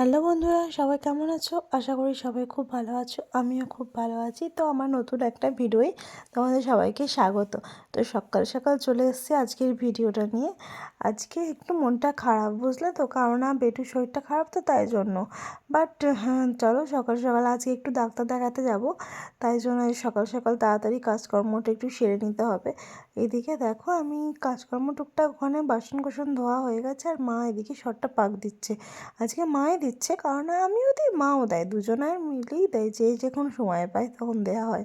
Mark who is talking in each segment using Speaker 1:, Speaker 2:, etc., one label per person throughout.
Speaker 1: Hello বন্ধুরা, সবাই কেমন আছো? আশা করি সবাই খুব ভালো আছো, আমিও খুব ভালো আছি। তো আমার নতুন একটা ভিডিওয়ে তোমাদের সবাইকে স্বাগত। তো সকাল সকাল চলে এসেছি আজকের ভিডিওটা নিয়ে। আজকে একটু মনটা খারাপ বুঝলে তো, কারণ বেটুর শরীরটা খারাপ তো তাই জন্য। বাট হ্যাঁ চলো সকাল সকাল আজকে একটু ডাক্তার দেখাতে যাব। তাই জন্য সকাল সকাল তাড়াতাড়ি কাজকর্মটা একটু সেরে নিতে হবে। এদিকে দেখো, আমি কাজকর্ম টুকটাক ওখানে বাসন কোসন ধোয়া হয়ে গেছে আর মা এদিকে শরটা পাক দিচ্ছে। আজকে মাই দিচ্ছে। কারণ আমিও দিই, মাও দেয় দুজনের মিলেই দেয়, যে যখন সময় পায় তখন দেওয়া হয়।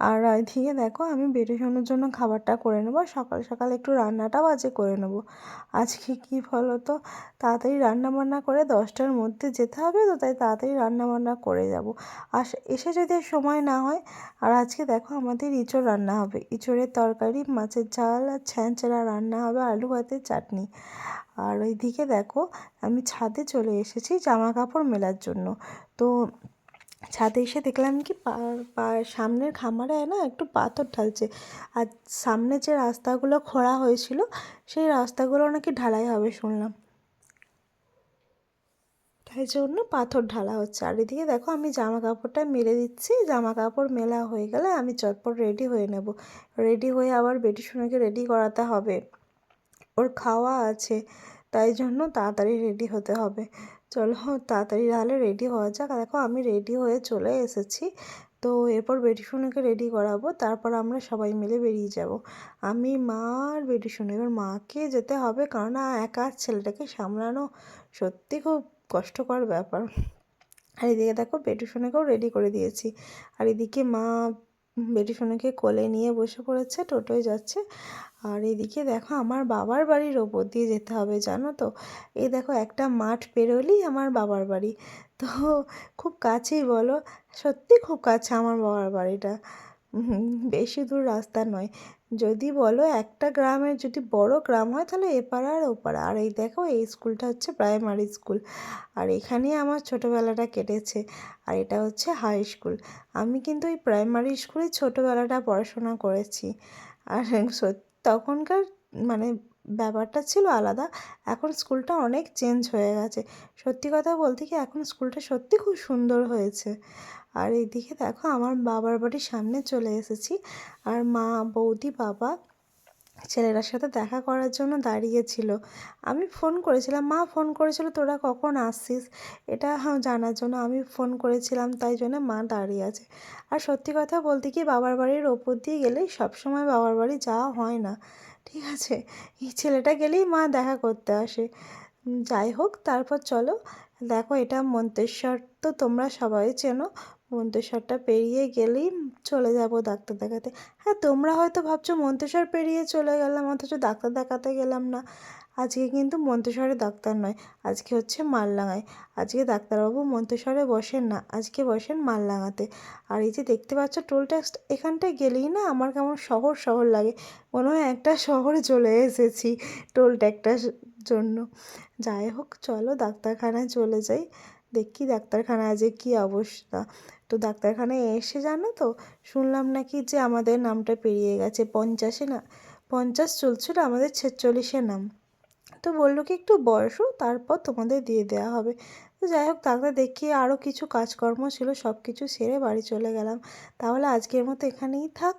Speaker 1: আর এদিকে দেখো আমি বেরিয়ে জন্য খাবারটা করে নেব সকাল সকাল একটু রান্নাটাও আজকে করে নেব। আজকে কী বলো তো তাড়াতাড়ি রান্না বান্না করে দশটার মধ্যে যেতে হবে তো, তাই তাড়াতাড়ি রান্না বান্না করে যাব। আর এসে যদি সময় না হয়, আর আজকে দেখো আমাদের ইঁচড় রান্না হবে। ইঁচড়ের তরকারি, মাছের ঝাল আর ছ্যাঁচড়া রান্না হবে আলু ভাতের চাটনি। আর ওইদিকে দেখো আমি ছাদে চলে এসেছি জামা কাপড় মেলার জন্য। তো ছাদে এসে দেখলাম কি সামনের খামারে না একটু পাথর ঢালছে। আর সামনে যে রাস্তাগুলো খোঁড়া হয়েছিল, সেই রাস্তাগুলো নাকি ঢালাই হবে শুনলাম। তাই জন্য পাথর ঢালা হচ্ছে। আর এদিকে দেখো আমি জামা কাপড়টা মেলে দিচ্ছি। জামা কাপড় মেলা হয়ে গেলে আমি চটপট রেডি হয়ে নেব। রেডি হয়ে আবার বেটি সোনাকে রেডি করাতে হবে। ওর খাওয়া আছে, তাই জন্য তাড়াতাড়ি রেডি হতে হবে। চলো তাড়াতাড়ি তাহলে রেডি হওয়া যাক। দেখো, আমি রেডি হয়ে চলে এসেছি। তো এরপর বেটি সোনাকে রেডি করাবো। তারপর আমরা সবাই মিলে বেরিয়ে যাব। আমি মা আর বেটি সোনা, এবার মাকে যেতে হবে। কারণ একা ছেলেটাকে সামলানো সত্যি খুব কষ্টকর ব্যাপার। আর এদিকে দেখো বেটি সোনাকেও রেডি করে দিয়েছি। আর এদিকে মা বেটি সোনাকে কোলে নিয়ে বসে পড়েছে, টোটোয় যাচ্ছে। আর এদিকে দেখো আমার বাবার বাড়ির ওপর দিয়ে যেতে হবে, জানো তো? এই দেখো একটা মাঠ পেরোলেই আমার বাবার বাড়ি। তো খুব কাছেই বলো, সত্যি খুব কাছে আমার বাবার বাড়িটা। বেশি দূর রাস্তা নয়। যদি বলো একটা গ্রামের যদি বড় গ্রাম হয় তাহলে এপাড়া আর ওপাড়া। আর এই দেখো, এই স্কুলটা হচ্ছে প্রাইমারি স্কুল। আর এখানেই আমার ছোটোবেলাটা কেটেছে। আর এটা হচ্ছে হাই স্কুল। আমি কিন্তু ওই প্রাইমারি স্কুলে ছোটোবেলাটা পড়াশোনা করেছি। আর তখনকার মানে ব্যাপারটা ছিল আলাদা। এখন স্কুলটা অনেক চেঞ্জ হয়ে গেছে। সত্যি কথা বলতে কি এখন স্কুলটা সত্যি খুব সুন্দর হয়েছে। আর এইদিকে দেখো আমার বাবার বাড়ির সামনে চলে এসেছি। আর মা, বৌদি, বাবা ছেলেটার সাথে দেখা করার জন্য দাঁড়িয়েছিল। আমি ফোন করেছিলাম, মা, ফোন করেছিল, তোরা কখন আসছিস? এটা জানার জন্য আমি ফোন করেছিলাম, তাই জন্য মা দাঁড়িয়ে আছে। আর সত্যি কথা বলতে কি, বাবার বাড়ির ওপর দিয়ে গেলেই সবসময় বাবার বাড়ি যাওয়া হয় না, ঠিক আছে? এই ছেলেটা গেলেই মা দেখা করতে আসে। যাই হোক, তারপর চলো। দেখো, এটা মন্তেশ্বর, তো তোমরা সবাই চেনো মন্তেশ্বরটা পেরিয়ে গেলেই চলে যাব ডাক্তার দেখাতে। হ্যাঁ তোমরা হয়তো ভাবছ মন্তেশ্বর পেরিয়ে চলে গেলাম, অথচ ডাক্তার দেখাতে গেলাম না। আজকে কিন্তু মন্তেশ্বরে ডাক্তার নয়, আজকে হচ্ছে মালডাঙায় আজকে ডাক্তারবাবু মন্তেশ্বরে বসেন না, আজকে বসেন মালডাঙাতে আর এই যে দেখতে পাচ্ছ টোল ট্যাক্স, এখানটায় গেলেই না আমার কেমন শহর শহর লাগে। মনে হয় একটা শহরে চলে এসেছি টোল ট্যাক্সটার জন্য। যাই হোক, চলো ডাক্তারখানায় চলে যাই। দেখি ডাক্তারখানায় যে কী অবস্থা। তো ডাক্তারখানায় এসে জানো তো, শুনলাম নাকি যে আমাদের নামটা পেরিয়ে গেছে, পঞ্চাশে না, পঞ্চাশ চলছিল আমাদের ছেচল্লিশে নাম। তো বলল কি একটু বয়সও তারপর তোমাদের দিয়ে দেওয়া হবে। তো যাই হোক, ডাক্তার দেখিয়ে আরও কিছু কাজকর্ম ছিল সব কিছু সেরে বাড়ি চলে গেলাম। তাহলে আজকের মতো এখানেই থাক।